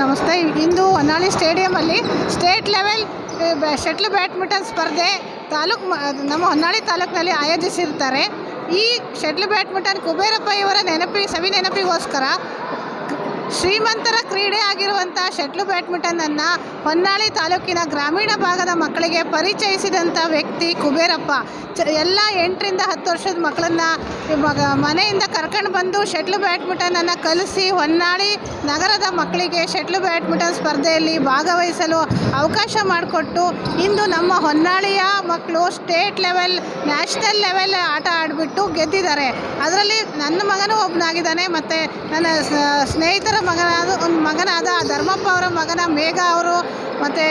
ನಮಸ್ತೆ. ಇಂದು ಹೊನ್ನಾಳಿ ಸ್ಟೇಡಿಯಮಲ್ಲಿ ಸ್ಟೇಟ್ ಲೆವೆಲ್ ಶಟ್ಲ್ ಬ್ಯಾಡ್ಮಿಂಟನ್ ಸ್ಪರ್ಧೆ ತಾಲೂಕು ನಮ್ಮ ಹೊನ್ನಾಳಿ ತಾಲೂಕಿನಲ್ಲಿ ಆಯೋಜಿಸಿರ್ತಾರೆ ಈ ಶಟ್ಲ್ ಬ್ಯಾಡ್ಮಿಂಟನ್ ಕುಬೇರಪ್ಪ ಇವರ ನೆನಪಿ, ಸವಿ ನೆನಪಿಗೋಸ್ಕರ ಶ್ರೀಮಂತರ ಕ್ರೀಡೆ ಆಗಿರುವಂಥ ಶಟ್ಲು ಬ್ಯಾಡ್ಮಿಂಟನನ್ನು ಹೊನ್ನಾಳಿ ತಾಲೂಕಿನ ಗ್ರಾಮೀಣ ಭಾಗದ ಮಕ್ಕಳಿಗೆ ಪರಿಚಯಿಸಿದಂಥ ವ್ಯಕ್ತಿ ಕುಬೇರಪ್ಪ. ಎಲ್ಲ ಎಂಟರಿಂದ ಹತ್ತು ವರ್ಷದ ಮಕ್ಕಳನ್ನು ಮನೆಯಿಂದ ಕರ್ಕೊಂಡು ಬಂದು ಶಟ್ಲು ಬ್ಯಾಡ್ಮಿಂಟನನ್ನು ಕಲಿಸಿ ಹೊನ್ನಾಳಿ ನಗರದ ಮಕ್ಕಳಿಗೆ ಶಟ್ಲು ಬ್ಯಾಡ್ಮಿಂಟನ್ ಸ್ಪರ್ಧೆಯಲ್ಲಿ ಭಾಗವಹಿಸಲು ಅವಕಾಶ ಮಾಡಿಕೊಟ್ಟು ಇಂದು ನಮ್ಮ ಹೊನ್ನಾಳಿಯ ಮಕ್ಕಳು ಸ್ಟೇಟ್ ಲೆವೆಲ್, ನ್ಯಾಷನಲ್ ಲೆವೆಲ್ ಆಟ ಆಡಿಬಿಟ್ಟು ಗೆದ್ದಿದ್ದಾರೆ. ಅದರಲ್ಲಿ ನನ್ನ ಮಗನೂ ಒಬ್ಬನಾಗಿದ್ದಾನೆ ಮತ್ತು ನನ್ನ ಸ್ನೇಹಿತರ ಮಗನಾದ ಒಂದು ಮಗನಾದ ಧರ್ಮಪ್ಪ ಅವರ ಮಗನ ಮೇಘ ಅವರು ಮತ್ತು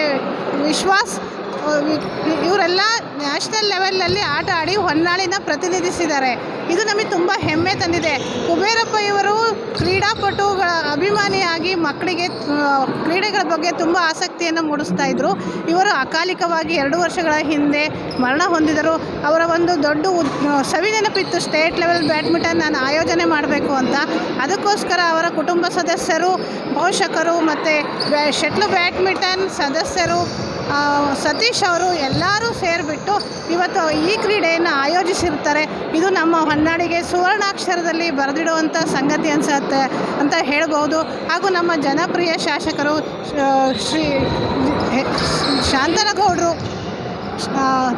ವಿಶ್ವಾಸ್ ಇವರೆಲ್ಲ ನ್ಯಾಷನಲ್ ಲೆವೆಲ್ನಲ್ಲಿ ಆಟ ಆಡಿ ಹೊನ್ನಾಳಿನ ಪ್ರತಿನಿಧಿಸಿದ್ದಾರೆ. ಇದು ನಮಗೆ ತುಂಬ ಹೆಮ್ಮೆ ತಂದಿದೆ. ಕುಬೇರಪ್ಪ ಇವರು ಕ್ರೀಡಾಪಟುಗಳ ಅಭಿಮಾನಿಯಾಗಿ ಮಕ್ಕಳಿಗೆ ಕ್ರೀಡೆಗಳ ಬಗ್ಗೆ ತುಂಬ ಆಸಕ್ತಿಯನ್ನು ಮೂಡಿಸ್ತಾ ಇದ್ದರು ಇವರು ಅಕಾಲಿಕವಾಗಿ ಎರಡು ವರ್ಷಗಳ ಹಿಂದೆ ಮರಣ ಹೊಂದಿದರು. ಅವರ ಒಂದು ದೊಡ್ಡ ಸವಿ ನೆನಪಿತ್ತು, ಸ್ಟೇಟ್ ಲೆವೆಲ್ ಬ್ಯಾಡ್ಮಿಂಟನ್ ನಾನು ಆಯೋಜನೆ ಮಾಡಬೇಕು ಅಂತ. ಅದಕ್ಕೋಸ್ಕರ ಅವರ ಕುಟುಂಬ ಸದಸ್ಯರು, ಪೋಷಕರು ಮತ್ತು ಶಟ್ಲ್ ಬ್ಯಾಡ್ಮಿಂಟನ್ ಸದಸ್ಯರು ಸತೀಶ್ ಅವರು ಎಲ್ಲರೂ ಸೇರಿಬಿಟ್ಟು ಇವತ್ತು ಈ ಕ್ರೀಡೆಯನ್ನು ಆಯೋಜಿಸಿರ್ತಾರೆ. ಇದು ನಮ್ಮ ಹೊನ್ನಾಡಿಗೆ ಸುವರ್ಣಾಕ್ಷರದಲ್ಲಿ ಬರೆದಿಡುವಂಥ ಸಂಗತಿ ಅನಿಸುತ್ತೆ ಅಂತ ಹೇಳ್ಬೋದು. ಹಾಗೂ ನಮ್ಮ ಜನಪ್ರಿಯ ಶಾಸಕರು ಶ್ರೀ ಶಾಂತನಗೌಡರು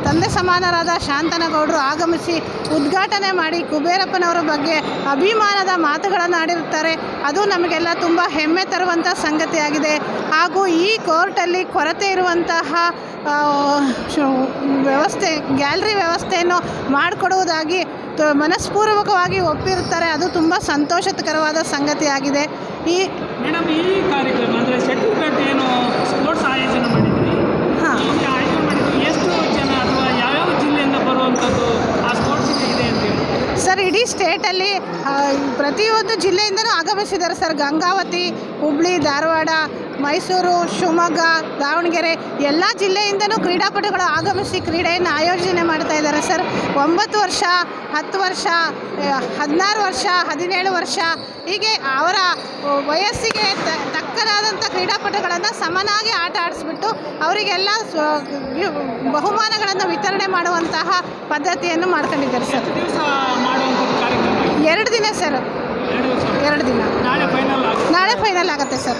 ತಂದೆ ಸಮಾನರಾದ ಶಾಂತನಗೌಡರು ಆಗಮಿಸಿ ಉದ್ಘಾಟನೆ ಮಾಡಿ ಕುಬೇರಪ್ಪನವರ ಬಗ್ಗೆ ಅಭಿಮಾನದ ಮಾತುಗಳನ್ನು ಆಡಿರುತ್ತಾರೆ. ಅದು ನಮಗೆಲ್ಲ ತುಂಬ ಹೆಮ್ಮೆ ತರುವಂಥ ಸಂಗತಿಯಾಗಿದೆ. ಹಾಗೂ ಈ ಕೋರ್ಟಲ್ಲಿ ಕೊರತೆ ಇರುವಂತಹ ವ್ಯವಸ್ಥೆ, ಗ್ಯಾಲರಿ ವ್ಯವಸ್ಥೆಯನ್ನು ಮಾಡಿಕೊಡುವುದಾಗಿ ಮನಸ್ಪೂರ್ವಕವಾಗಿ ಒಪ್ಪಿರುತ್ತಾರೆ. ಅದು ತುಂಬ ಸಂತೋಷಕರವಾದ ಸಂಗತಿಯಾಗಿದೆ. ಈ ಇಡೀ ಸ್ಟೇಟಲ್ಲಿ ಪ್ರತಿಯೊಂದು ಜಿಲ್ಲೆಯಿಂದಲೂ ಆಗಮಿಸಿದ್ದಾರೆ ಸರ್. ಗಂಗಾವತಿ ಹುಬ್ಳಿ ಧಾರವಾಡ ಮೈಸೂರು ಶಿವಮೊಗ್ಗ ದಾವಣಗೆರೆ ಎಲ್ಲ ಜಿಲ್ಲೆಯಿಂದಲೂ ಕ್ರೀಡಾಪಟುಗಳು ಆಗಮಿಸಿ ಕ್ರೀಡೆಯನ್ನು ಆಯೋಜನೆ ಮಾಡ್ತಾ ಇದ್ದಾರೆ ಸರ್. ಒಂಬತ್ತು ವರ್ಷ ಹತ್ತು ವರ್ಷ ಹದಿನಾರು ವರ್ಷ ಹದಿನೇಳು ವರ್ಷ ಹೀಗೆ ಅವರ ವಯಸ್ಸಿಗೆ ತ- ತಕ್ಕನಾದಂಥ ಕ್ರೀಡಾಪಟುಗಳನ್ನು ಸಮನಾಗಿ ಆಟ ಆಡಿಸ್ಬಿಟ್ಟು ಅವರಿಗೆಲ್ಲ ಬಹುಮಾನಗಳನ್ನು ವಿತರಣೆ ಮಾಡುವಂತಹ ಪದ್ಧತಿಯನ್ನು ಮಾಡ್ಕೊಂಡಿದ್ದಾರೆ ಸರ್? ಎರಡು ದಿನ ಸರ್. ಎರಡು ದಿನ. ನಾಳೆ ಫೈನಲ್ ಆಗುತ್ತೆ ಸರ್.